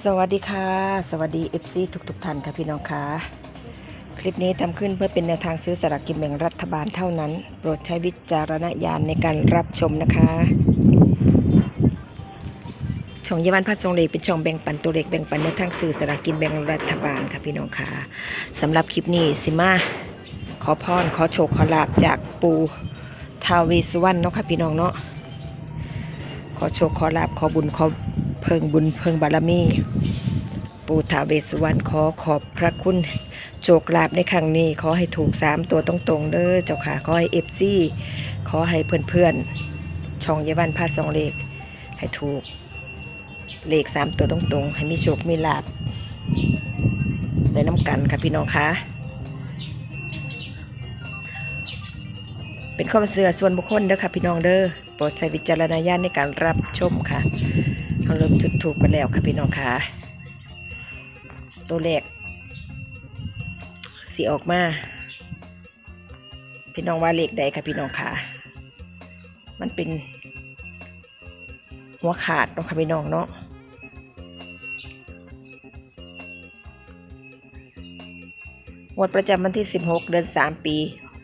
สวัสดีค่ะ สวัสดี FC ทุกทุกๆท่านค่ะพี่น้องค่ะคลิปนี้ทำขึ้นเพื่อเป็นแนวทางซื้อสลากกินแบ่งรัฐบาลเท่านั้น โปรดใช้วิจารณญาณในการรับชมนะคะ ช่องเยาวันพัฒน์ทรงเลขเป็นช่องแบ่งปันตัวเลขแบ่งปันแนวทางซื้อสลากกินแบ่งรัฐบาลค่ะพี่น้องค่ะสำหรับคลิปนี้สิมาขอพรขอโชคขอลาบจากปูทาวเวสสุวรรณเนาะค่ะพี่น้องเนาะขอโชคขอลาบขอบุญขอ พิงบุญเพิงบารมี ปู่ท้าเวสวรรณขอขอบพระคุณโชคลาภในครั้งนี้ ขอให้ถูกสามตัวตรงๆเด้อเจ้าค่ะ ขอให้เอฟซีขอให้เพื่อนๆ ช่องเยาวันพาสองเลข ให้ถูก เลขสามตัวตรงๆ ให้มีโชคมีลาภได้น้ำกันค่ะพี่น้องคะเป็นความเสื่อส่วนบุคคลเด้อค่ะพี่น้องเด้อโปรดใช้วิจารณญาณในการรับชมค่ะ เขาเริ่มจุดถูกไปแล้วค่ะพี่น้องค่ะ ตัวเลขสีออกมา พี่น้องว่าเลขใดค่ะพี่น้องค่ะ มันเป็น หัวขาดเนาะค่ะพี่น้องเนาะงวดประจำวันที่ 16 เดือน 3 ปี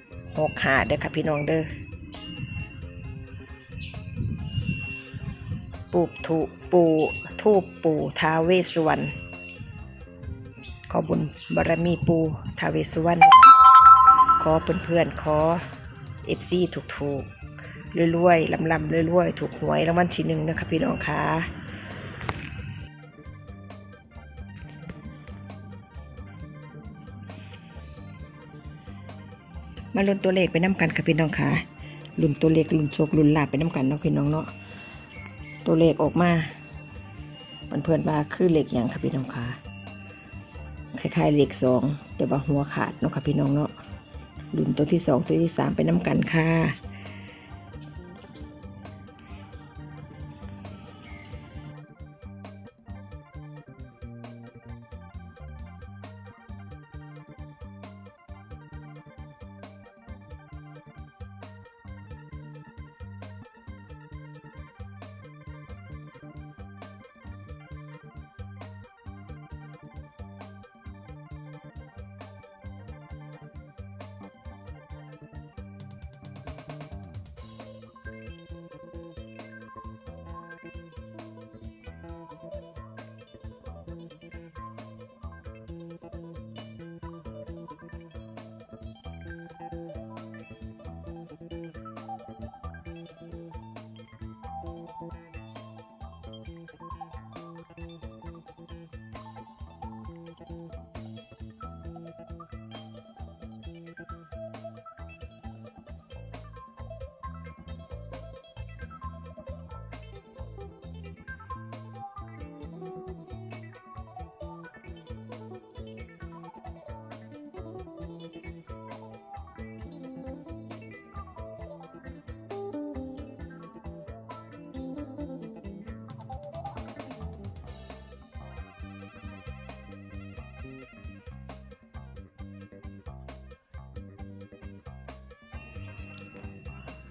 6หาเด้อค่ะพี่น้องเด้อ ปูถูปูทูปปูท้าเวสุวรรณขอบุญบารมีปูท้าเวสุวรรณขอเพื่อนๆขอเอฟซีถูกถูกๆรวยๆลำลำๆรวยๆถูกหวยรางวัลที่หนึ่งนะคะพี่น้องคะมาลุ้นตัวเลขไปน้ำกันค่ะพี่น้องคะลุ้นตัวเลขลุ้นโชคลุ้นลาบไปน้ำกันเนาะพี่น้องเนาะ ตัวเลขออกมาเพื่อนๆว่าคือเลขอย่างค่ะพี่น้องคะคล้ายๆเลขสองแต่ว่าหัวขาดเนาะค่ะพี่น้องเนาะหลุนตัวที่สองตัวที่สามไปน้ำกันค่ะ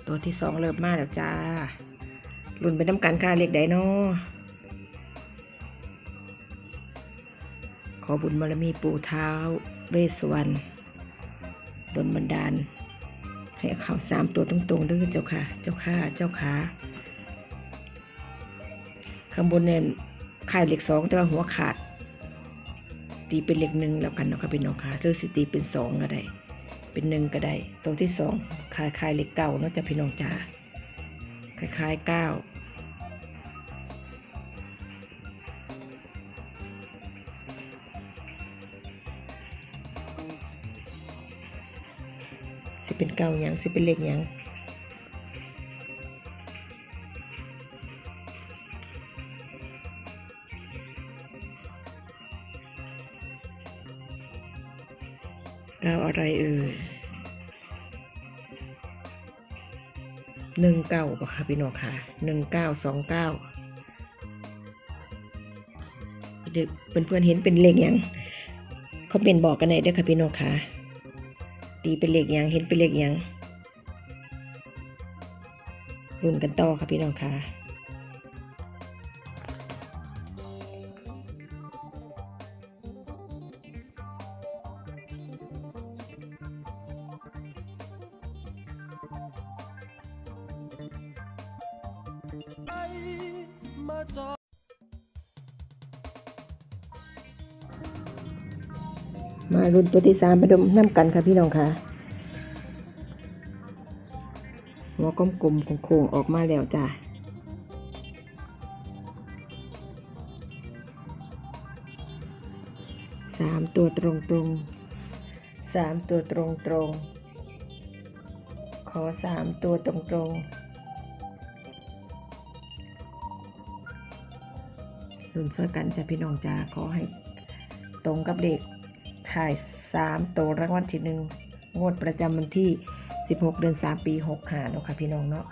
ตัวที่สองเริ่มมาแล้วจ้ารุ่นไปน้ำกันค่ะเลขใดเนขอบุญบารมีปู่เท้า เวสวรรณดลบันดาล ให้เขาสามตัวตรงๆด้วยเจ้าค่ะ เจ้าค่ะ เจ้าค่ะข้างบนเนี่ยข่ายเหล็กสองแต่ว่าหัวขาด ตีเป็นเหล็กหนึ่งแล้วกันเนาะค่ะเป็นน้องค่ะเจอสิตีเป็นสองก็ได้ เป็นหนึ่งก็ได้ ตัวที่สองคล้ายคลายเหล็กเก่าเนาะจะพี่น้องจ๋าคล้ายคลายๆเก้าสิเป็นเก้าหยังสิเป็นเล็กหยังเก้าอะไรเอ่ย หนึ่งเก้าปะคะพี่น้องค่ะหนึ่งเก้าสองเก้าเด็กเพื่อนๆเห็นเป็นเลขยังเขาเป็นบอกกันไหนอยเด้อค่ะพี่น้องค่ะตีเป็นเลขยังเห็นเป็นเลขยังรุ่นกันต่อค่ะพี่น้องค่ะ มาจอมารุ่นตัวที่สามไปดมน้ำกันค่ะพี่น้องค่ะหัวกลมๆโค้งๆออกมาแล้วจ้ะสามตัวตรงๆสามตัวตรงๆขอสามตัวตรงๆรุ่ นเสื้อกันจ้ะพี่น้องจ้าขอให้ตรงกับเด็กถ่าย3ตัวรางวัลที่หนึ่งงวดประจำวันที่ 16 เดือน 3 ปี6หาเนาะค่ะพี่น้องเนาะ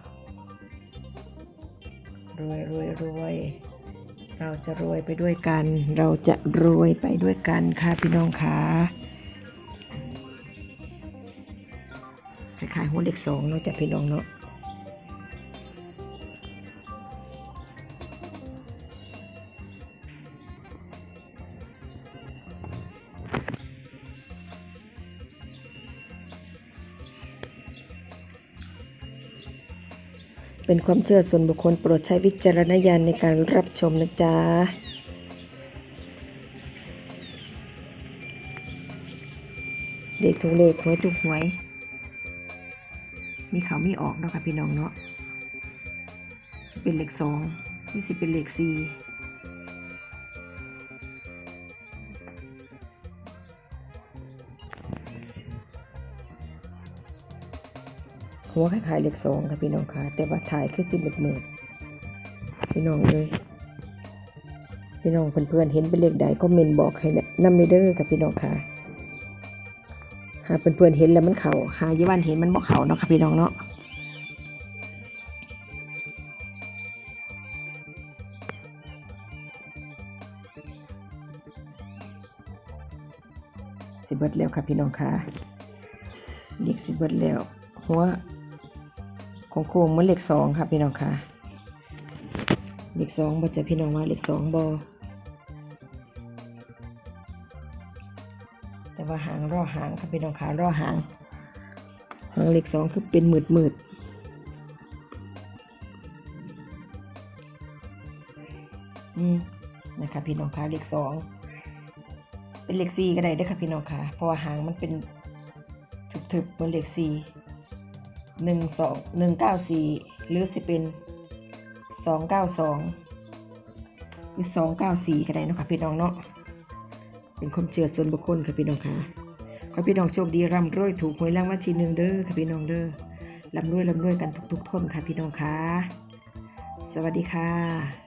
รวยรวยรวยเราจะรวยไปด้วยกัน เราจะรวยไปด้วยกันค่ะพี่น้องค่ะคล้ายๆหัวเลขสองเนาะจ้ะพี่น้องเนาะ เป็นความเชื่อส่วนบุคคลโปรดใช้วิจารณญาณในการรับชมนะจ๊ะเด็กทุกเลขหวยทุกหวย มีเขามีออกเนาะค่ะพี่น้องเนาะสิเป็นเลขสองนี่สิเป็นเลขสี่ หัวคล้ายๆเลขสองค่ะพี่น้องค่ะ แต่ว่าถ่ายคือสิบเอ็ดหมื่นพี่น้องเลยพี่น้องเพื่อนๆเห็นเป็นเลขใดก็เมนบอกให้นำเด้อค่ะพี่น้องค่ะหาเพื่อนๆเห็นแล้วมันเขาหายี่วันเห็นมันบ่เขาเนาะค่ะพี่น้องเนาะสิเบิดแล้วค่ะพี่น้องค่ะเด็กสิเบิดแล้วหัว ของโคมเมันเหล็กสองค่ะพี่น้องค่ะเหล็กสองบอจะพี่น้องว่าเหล็กสองบอแต่ว่าหางรอหางค่ะพี่น้องค่ะรอหางหางเหล็กสองคือเป็นหมืดหมืดนะคะพี่น้องค่ะเหล็กสองเป็นเหล็กสี่ก็ได้ด้วยค่ะพี่น้องค่ะเพราะว่าหางมันเป็นถึบๆเหมือนเหล็กสี่ 1 2 1 9 4 หรือสิเป็น 292 หรือ 294 ก็ได้นะคะพี่น้องเนาะเป็นความเชื่อส่วนบุคคลค่ะพี่น้องค่ะขอพี่น้องโชคดีร่ำรวยถูกหวยรางวัลที่หนึ่งเด้อค่ะพี่น้องเด้อร่ำรวยร่ำรวยกันทุกๆคนค่ะพี่น้องค่ะ สวัสดีค่ะ